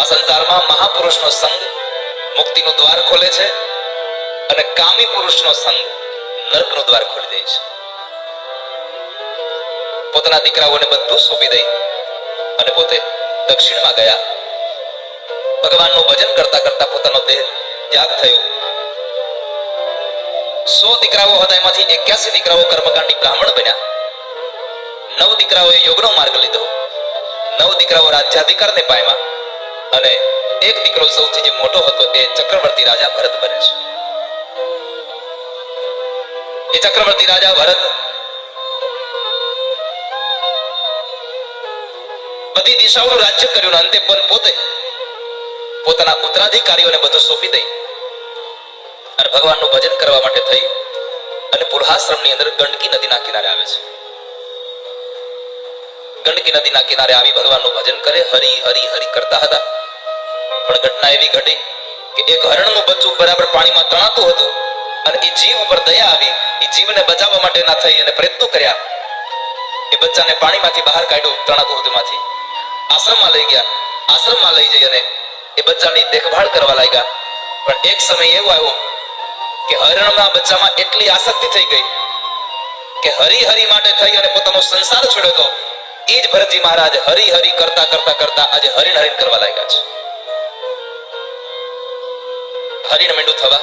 આ સંસારમાં મહાપુરુષનો સંગ મુક્તિનું દ્વાર ખોલે છે અને કામી પુરુષનો સંગ નરકનું દ્વાર ખોલી દે છે. પોતાના દીકરાઓને બધું સોંપી દઈ અને પોતે દક્ષિણમાં ગયા. ભગવાનનું ભજન કરતા કરતા પોતાનો દેહ ત્યાગ થયો. સો દીકરાઓ હતા, એમાંથી એક્યાસી દીકરાઓ કર્મકાંડી બ્રાહ્મણ બન્યા. નવ દીકરાઓએ યોગનો માર્ગ લીધો. નવ દીકરાઓ રાજ્યાધિકારને પામ્યા. અને એક દીકરો સૌથી જે મોટો હતો એ ચક્રવર્તી રાજા ભરત બને છે. એ ચક્રવર્તી રાજા ભરત બધી દિશાઓનું રાજ્ય કર્યું અંતે પણ પોતે પોતાના ઉત્તરાધિકારીઓને બધું સોંપી દઈ અને ભગવાનનું ભજન કરવા માટે થઈ અને પુરહાશ્રમની અંદર ગંડકી નદીના કિનારે આવે છે. ગંડકી નદીના કિનારે આવી ભગવાનનું ભજન કરે, હરી હરી હરી કરતા હતા. પણ ઘટના એવી ઘટી કે એક હરણનું બચ્ચું બરાબર પાણીમાં તણાતું હતું અને એ જીવ ઉપર દયા આવી, એ જીવને બચાવવા માટેના થઈ અને પ્રયત્નો કર્યા. એ બચ્ચાને પાણીમાંથી બહાર કાઢ્યો, તણાતું હતું એમાંથી. આશ્રમમાં લઈ ગયા, આશ્રમમાં લઈ જઈ અને એ બચ્ચાની દેખભાળ કરવા લાગ્યા. પણ એક સમય એવો આવ્યો કે હરણના બચ્ચામાં એટલી આસક્તિ થઈ ગઈ કે હરી હરી માટે થઈ અને પોતાનો સંસાર છોડ્યો હતો એ જ ભરતજી મહારાજ હરી હરી કરતા કરતા કરતા આજે હરિણ હરિણ કરવા લાગ્યા છે. હરીણ મીંડું થવા.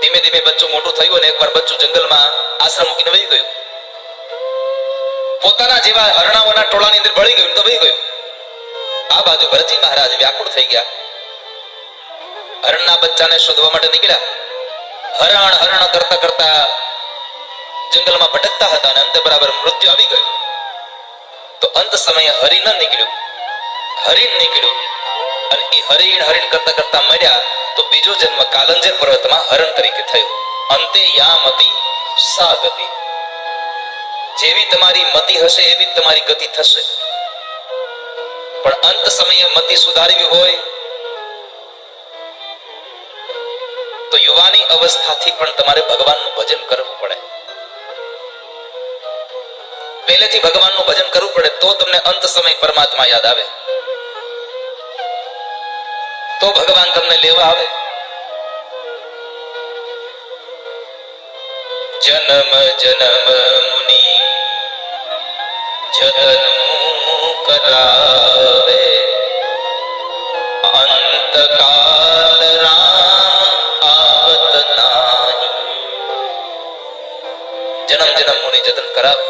ધીમે ધીમે બચ્ચું મોટું થયું અને એકવાર બચ્ચું જંગલમાં આશ્રમ મૂકીને વહી ગયું. પોતાના જેવા હરણાઓના ટોળાની અંદર ભળી ગયું તો વહી ગયું. આ બાજુ ભરતજી મહારાજ વ્યાકુળ થઈ ગયા. હરણના બચ્ચાને શોધવા માટે નીકળ્યા. હરણ હરણ કરતા કરતા જંગલમાં ભટકતા હતા અને અંતે બરાબર મૃત્યુ આવી ગયું. તો અંત સમયે હરિણ ન નીકળ્યું. હરિણ નીકળ્યું. અને એ હરિણ હરિણ કરતા કરતા મર્યા તો બીજો જન્મ કાલંજર પર્વતમાં હરણ તરીકે થયો. અંતે યામતી સા ગતિ જેવી તમારી મતિ હશે એવી તમારી ગતિ થશે. પણ અંત સમયે મતિ સુધારવી હોય તો યુવાની અવસ્થાથી પણ તમારે ભગવાનનું ભજન કરવું પડે. પહેલેથી ભગવાનનું ભજન કરવું પડે તો તમને અંત સમય પરમાત્મા યાદ આવે. તો ભગવાન તમને લેવા આવે? જન્મ જન્મ મુનિ, જતનું કરાવે. અંતકાલ રામ આવત નાહી. જન્મ જન્મ મુનિ, જતન કરાવે.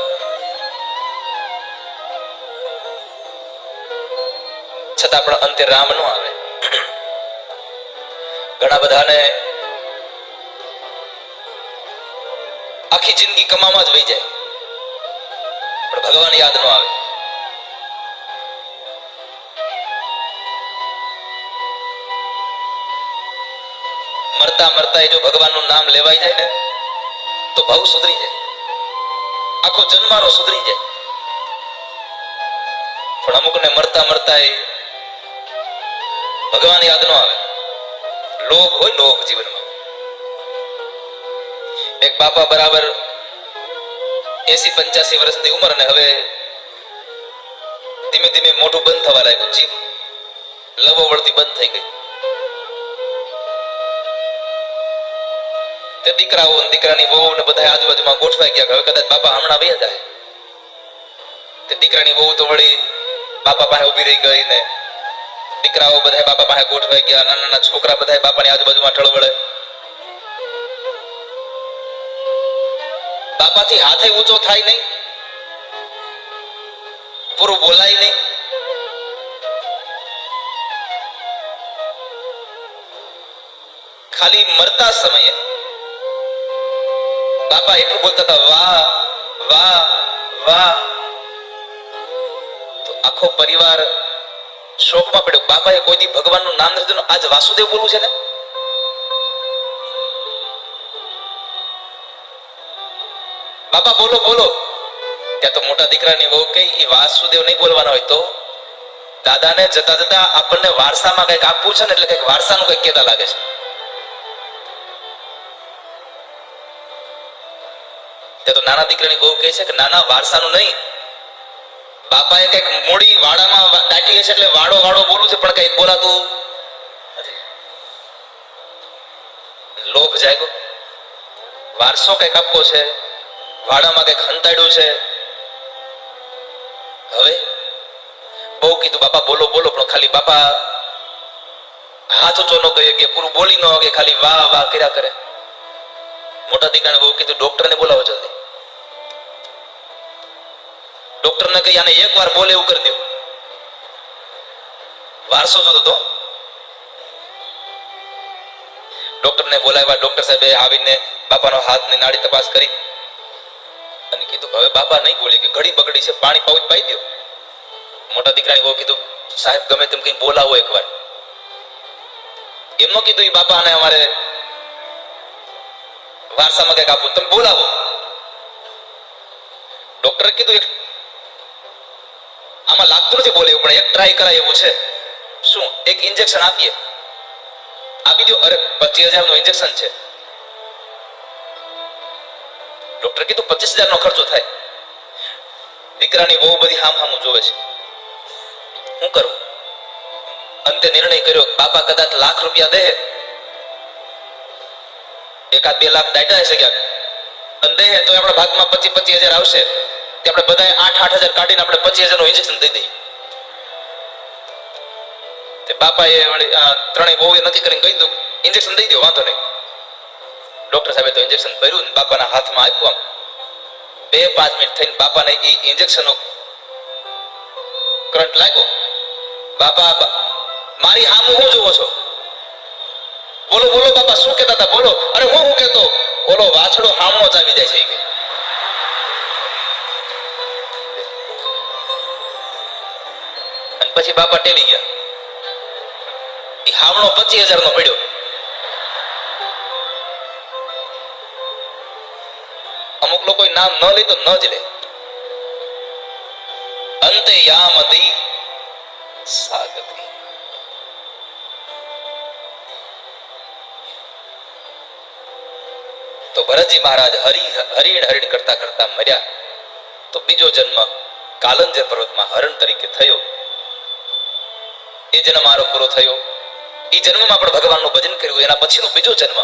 છતાં પણ અંતે રામ નો આવે. ઘણા બધાને આખી જિંદગી કમાવામાં જ વહી જાય. પણ ભગવાન યાદ ન આવે. મરતા મરતા એ જો ભગવાનનું નામ લેવાઈ જાય ને, તો ભાવ સુધરી જાય. આખો જન્મારો સુધરી જાય. પણ અમુકને મરતા મરતા એ ભગવાન યાદ ન આવે. લોભ હોય લોભ જીવનમાં. એક બાપા બરાબર એસી પંચ્યાસી વર્ષની ઉંમર અને હવે ધીમે ધીમે મોઢું બંધ થવા લાગ્યું. જીભ લવો વળતી બંધ થઈ ગઈ. તે દીકરાઓ દીકરાની વહુ ને બધા આજુબાજુમાં ગોઠવાઈ ગયા હવે કદાચ બાપા હમણાં વહી જાય. તે દીકરાની વહુ તો વળી બાપા પાસે ઊભી રહી ગઈ ને દીકરાઓ બધા બાપા પાસે ગોઠવાઈ ગયા નાના નાના છોકરા બધા બાપાની આજુબાજુમાં ઠળવળે બાપાથી હાથે ઊંચો થાય નહીં. પૂરું બોલાય નહીં. ખાલી મરતા સમયે બાપા એટલું બોલતા હતા, વાહ વાહ વાહ. તો આખો પરિવાર શોકમાં પડ્યો. બાપાએ કોઈ દી ભગવાનનું નામ નથી આજ વાસુદેવ બોલવું છે ને? બાપા, બોલો બોલો. ત્યાં તો મોટા દીકરાની વહુ કઈ? એ વાસુદેવ નહીં બોલવાના હોય તો? દાદાને જતા જતા આપણને વારસામાં કંઈક આપવું છે ને, એટલે કંઈક વારસાનું કંઈક કેતા લાગે છે. ત્યાં તો નાના દીકરાની વહુ કહે છે કે, નાના, વારસાનું નહીં. બાપાએ કંઈક મૂડી વાડામાં દાટી હશે એટલે વાડો વાડો બોલું છે, પણ કઈ બોલાતું લોભ જાગ્યો. વારસો કંઈક આપવો છે, વાડામાં કંઈક હંતાડ્યું છે. હવે? બહુ કીધું, બાપા, બોલો બોલો, પણ ખાલી બાપા હાથ ઊંચો ન કહીએ કે પૂરું બોલી ન કે ખાલી વાહ વાહ કર્યા કરે. મોટા દીકરાને બહુ કીધું, ડોક્ટરને બોલાવો જલ્દી. ડોક્ટરને કહી આને એક વાર બોલે એવું કરી દો. વારસો જોતો તો ડોક્ટરને બોલાવ્યા. ડોક્ટર સાહેબે આવીને બાપાનો હાથની નાડી તપાસ કરી અને કીધું હવે બાપા નહીં બોલે, કે ઘડી બગડી છે, પાણી પાઉચ પાઈ દો. મોટા દીકરાએ કીધું, સાહેબ, ગમે તેમ કઈ બોલાવો એકવાર. એમનો કીધું એ બાપાને અમારે વારસામાં કંઈક આપવું તમે બોલાવો. ડોક્ટરે કીધું એક આમાં લાગતું નથી બોલે પણ એક ટ્રાય કરાય એવું છે. શું? એક ઇન્જેક્શન આપીએ. આપી દો અરે, પચીસ હજારનું ઇન્જેક્શન છે. ડોક્ટર કીધું પચીસ હજાર નો ખર્ચો થાય. દીકરાની બહુ બધી હામ હામું જોવે છે. શું કરું? અંતે નિર્ણય કર્યો બાપા કદાચ લાખ રૂપિયા દે. એકાદ બે લાખ દાટા હશે ક્યાંક. અને દે તો આપણા ભાગમાં પચીસ પચીસ હજાર આવશે. તે આપણે બધાએ આઠ આઠ હજાર કાઢીને આપણે પચીસ હજારનું ઇન્જેક્શન દઈ દઈએ. તે બાપાએ ત્રણેય બહુ નક્કી કરીને કહી દઉં ઇન્જેક્શન દઈ દો, વાંધો નહીં. ડોક્ટર સાહેબે તો ઇન્જેક્શન ભર્યું બાપાના હાથમાં આપ્યું આમ. બે પાંચ મિનિટ થઈને બાપાને એ ઇન્જેક્શનનો કરંટ લાગ્યો. બાપા મારી હામું હું જોવો છો? બોલો બોલો બાપા, શું કહેતા હતા? બોલો. અરે હું હું કહેતો? બોલો વાછડો હામો જ આવી જાય છે કે. પછી બાપા ટેલી ગયા. એ હાવણો પચીસ હજાર નો પડ્યો. અમુક લોકો નામ ન લે તો ન જ લે. અંતે યામતી સાગતી. તો ભરતજી મહારાજ હરી હરિણ હરિણ કરતા કરતા મર્યા. તો બીજો જન્મ કાલંજર પર્વતમાં હરણ તરીકે થયો. એ જન્મ મારો પૂરો થયો. એ જન્મમાં પણ ભગવાનનું ભજન કર્યું, એના પછીનો બીજો જન્મ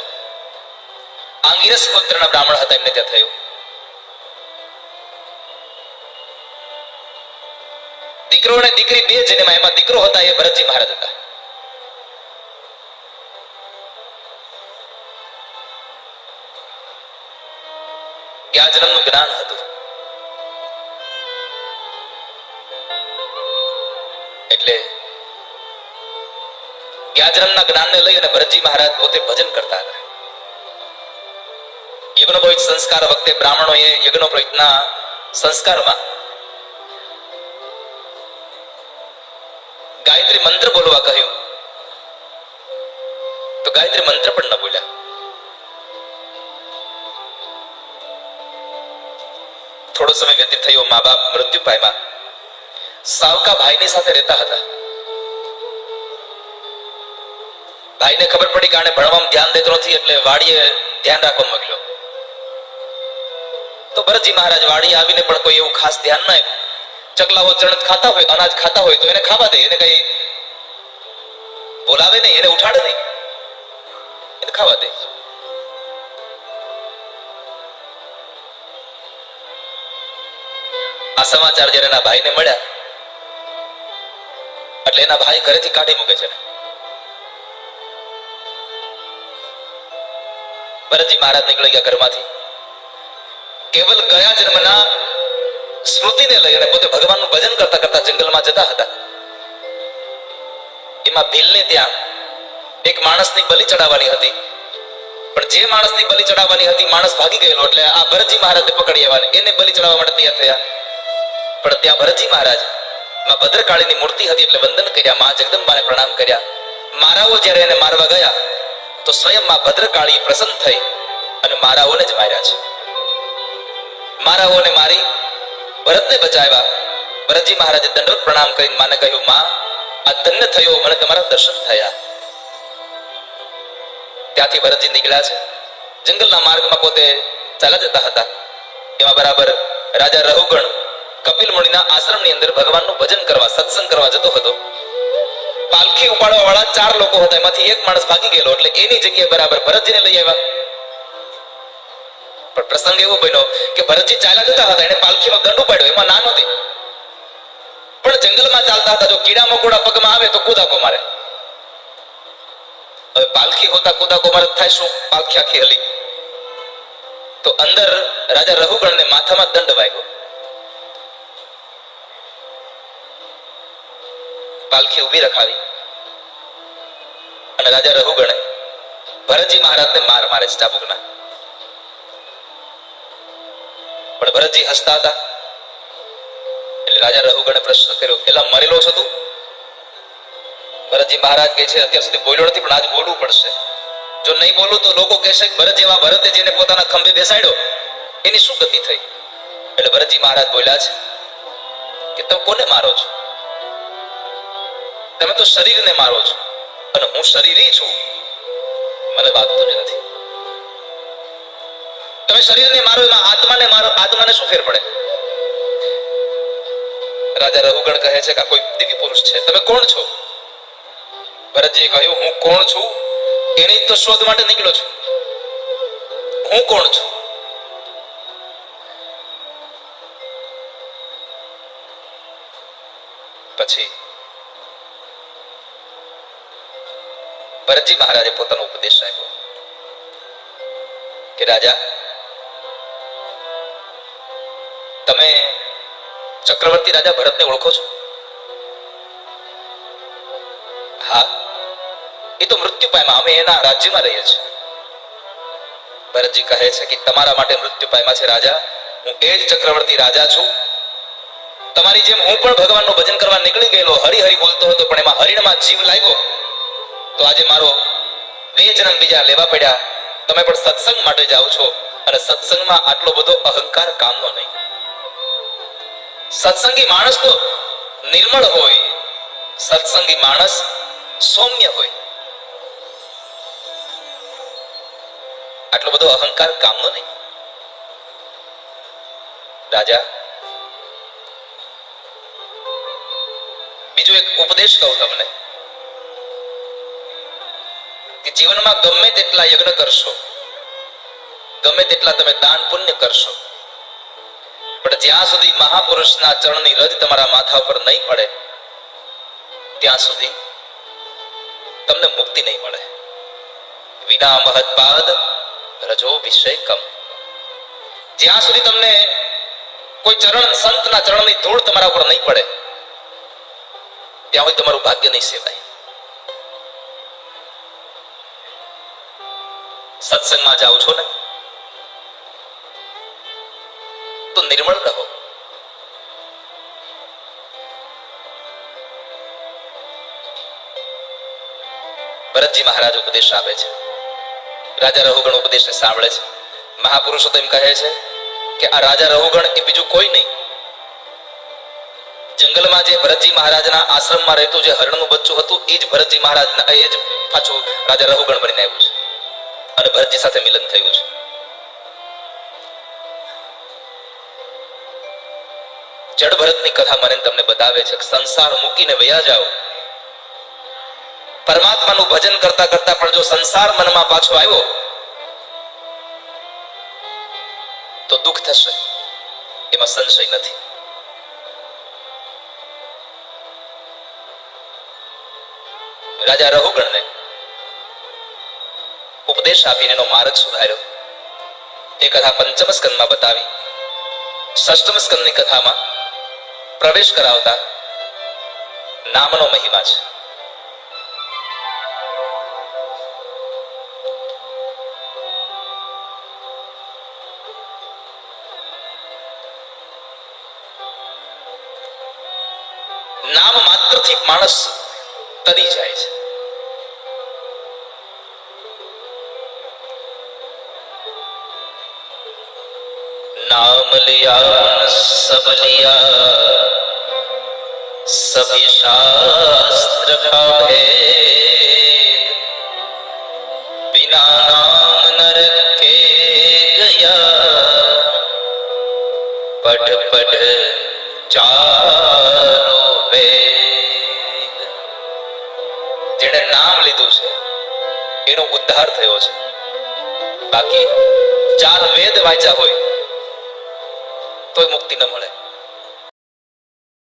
આંગિરસ પુત્રના બ્રાહ્મણ હતા, એમને ત્યાં થયો. દીકરો અને દીકરી બે જન્મ એમાં દીકરો હતા, એ ભરતજી મહારાજ હતા. ક્યાં જન્મનું જ્ઞાન હતું. એટલે જ્ઞાજન્મના જ્ઞાનને લઈ અને ભરતજી મહારાજ પોતે ભજન કરતા હતા યજ્ઞોપવિત સંસ્કાર વખતે બ્રાહ્મણોએ યજ્ઞોપવિતના સંસ્કારમાં ગાયત્રી મંત્ર બોલવા કહ્યું તો ગાયત્રી મંત્ર પણ ન બોલ્યા થોડો સમય વ્યતીત થયો મા બાપ મૃત્યુ પામ્યા સાવકા ભાઈની સાથે રહેતા હતા ભાઈને ખબર પડી કે આને ભણવામાં ધ્યાન દેતો નથી, એટલે વાડીએ ધ્યાન રાખવા માંગ્યો. તો ભરતજી મહારાજ વાડી આવીને પણ કોઈ એવું ખાસ ધ્યાન ના આપ્યું. ચકલાઓ ચણત ખાતા હોય, અનાજ ખાતા હોય, તો એને ખાવા દે, એને કઈ બોલાવે નહીં, એને ઉઠાડે નહીં. એને ખાવા દે. આ સમાચાર જયારે એના ભાઈને મળ્યા, એટલે એના ભાઈ ઘરેથી કાઢી મૂકે છે. ભરતજી મહારાજ નીકળી ગયા ઘરમાંથી. કેવલ ગયા જન્મના સ્મૃતિને લઈને પોતે ભગવાનનું ભજન કરતા કરતા જંગલમાં જતા હતા. એમાં ભીલને ત્યાં એક માણસની બલિ ચડાવવાની હતી. પણ જે માણસની બલિ ચડાવવાની હતી, માણસ ભાગી ગયેલો એટલે આ ભરતજી મહારાજને પકડી આવવાને. એને બલિ ચડાવવા માટે તૈયાર થયા. પણ ત્યાં ભરતજી મહારાજમાં ભદ્રકાળીની મૂર્તિ હતી એટલે વંદન કર્યા, મા જગદંબાને પ્રણામ કર્યા. મારાઓ જ્યારે એને મારવા ગયા તો સ્વયં માં ભદ્રકાળી પ્રસન્ન થઈ અને મારાઓને જ માર્યા છે. મારાઓને મારી ભરતને બચાવ્યા. ભરતજી મહારાજે દંડવત પ્રણામ કરીને માને કહ્યું, માં, આ ધન્ય થયો મને તમારા દર્શન થયા. ત્યાંથી ભરતજી નીકળ્યા છે. જંગલના માર્ગમાં પોતે ચાલ્યા જતા હતા. એમાં બરાબર રાજા રહુગણ કપિલ મુનિના આશ્રમની અંદર ભગવાનનું ભજન કરવા, સત્સંગ કરવા જતો હતો. પાલખી ઉપાડવા વાળા ચાર લોકો હતા. એમાંથી એક માણસ ભાગી ગયેલો. એટલે એની જગ્યાએ બરાબર ભરતજીને લઈ આવ્યા. પણ પ્રસંગ એવો બન્યો કે ભરતજી ચાલ્યા જતા હતા. એને પાલખીનો દંડ ઉપાડ્યો. એમાં ના નહોતી. પણ જંગલમાં ચાલતા હતા. જો કીડા મકોડા પગમાં આવે તો કુદાકો મારે. હવે પાલખી હોતા કુદાકો મારે થાય શું? પાલખી આખી હલી. તો અંદર રાજા રઘુગણને માથામાં દંડ વાગ્યો. પાલખી ઊભી રખાવી. અને રાજા રઘુગણે ભરતજી મહારાજને માર મારે છે ચાબુકના. પણ ભરતજી હસતા હતા. એટલે રાજા રઘુગણે પ્રશ્ન કર્યો, પેલા મરેલો છો તું? ભરતજી મહારાજ કહે છે, અત્યાર સુધી બોલ્યો નથી, પણ આજ બોલવું પડશે. જો નહીં બોલું તો લોકો કહેશે કે ભરત જેવા ભરતે જેને પોતાના ખંભે બેસાડ્યો. એની શું ગતિ થઈ? એટલે ભરતજી મહારાજ બોલ્યા છે કે, તમે કોને મારો છો? તમે તો શરીરને મારો છો. અને હું શરીરી છું. મને વાગતું જ નથી. તમે શરીરને મારો, એમાં આત્માને મારો, આત્માને શું ફેર પડે? રાજા રઘુગણ કહે છે કે કોઈ દિવ્ય પુરુષ છે. તમે કોણ છો? ભરતજીએ કહ્યું, હું કોણ છું? એની તો શોધ માટે નીકળ્યો છું. હું કોણ છું? પછી ભરતજી મહારાજે પોતાનો ઉપદેશ આપ્યો કે રાજા, તમે ચક્રવર્તી રાજા ભરતને ઓળખો છો? હા, એ તો મૃત્યુ પામ્યા અમે એના રાજ્યમાં રહીએ છીએ. ભરતજી કહે છે કે તમારા માટે મૃત્યુ પામ્યા છે રાજા, હું એ જ ચક્રવર્તી રાજા છું. તમારી જેમ હું પણ ભગવાનનું ભજન કરવા નીકળી ગયેલો હરી હરી બોલતો હતો, પણ એમાં હરિણમાં જીવ લાગ્યો. તો આજે મારો બે જન્મ બીજા લેવા પડ્યા. તમે પણ સત્સંગ માટે જાઓ છો. અને સત્સંગમાં આટલો બધો અહંકાર કામનો નહીં. સત્સંગી માણસ તો નિર્મળ હોય. સત્સંગી માણસ સૌમ્ય હોય. આટલો બધો અહંકાર કામનો નહીં. રાજા, બીજો એક ઉપદેશ કહું તમને. કે જીવનમાં ગમે તેટલા યજ્ઞ કરશો, ગમે તેટલા તમે દાન પુણ્ય કરશો, પણ જ્યાં સુધી મહાપુરુષના ચરણની રજ તમારા માથા ઉપર નહીં પડે, ત્યાં સુધી તમને મુક્તિ નહીં મળે. વિના મહત્પાદ રજો વિષય કમ જ્યાં સુધી તમને કોઈ ચરણ, સંતના ચરણની ધૂળ તમારા ઉપર નહીં પડે, ત્યાં સુધી તમારું ભાગ્ય નહીં સેવાય. સત્સંગમાં જાઓ છો ને? તો નિર્મળ રહો. ભરતજી મહારાજ ઉપદેશ આપે છે. રાજા રહુગણ ઉપદેશ સાંભળે છે. મહાપુરુષો તો એમ કહે છે કે આ રાજા રહુગણ એ બીજું કોઈ નહીં. જંગલમાં જે ભરતજી મહારાજના આશ્રમમાં રહેતું જે હરણનું બચ્ચું હતું, એ જ ભરતજી મહારાજના, એ જ પાછું રાજા રહુગણ બનીને આવ્યું છે. અને ભરતજી સાથે મિલન થયું છે. જડ ભરતની કથા મને તમને બતાવે છે સંસાર મૂકીને વયા જાઓ. પરમાત્માનું ભજન કરતા કરતા પણ જો સંસાર મનમાં પાછો આવ્યો, તો દુઃખ થશે. એમાં સંશય નથી. રાજા રઘુગણને ઉપદેશ આપીને એનો માર્ગ સુધાર્યો. એ કથા પંચમ સ્કંદમાં બતાવી. ષષ્ટમ સ્કંદની કથામાં પ્રવેશ કરાવતા નામનો મહિમા છે. નામ માત્રથી માણસ તરી જાય છે. કમલિયા કે ગયા પઢ ચારો વેદ જેણે નામ લીધું છે એનો ઉદ્ધાર થયો છે બાકી ચાર વેદ વાંચ્યા હોય તોય મુક્તિ ન મળે.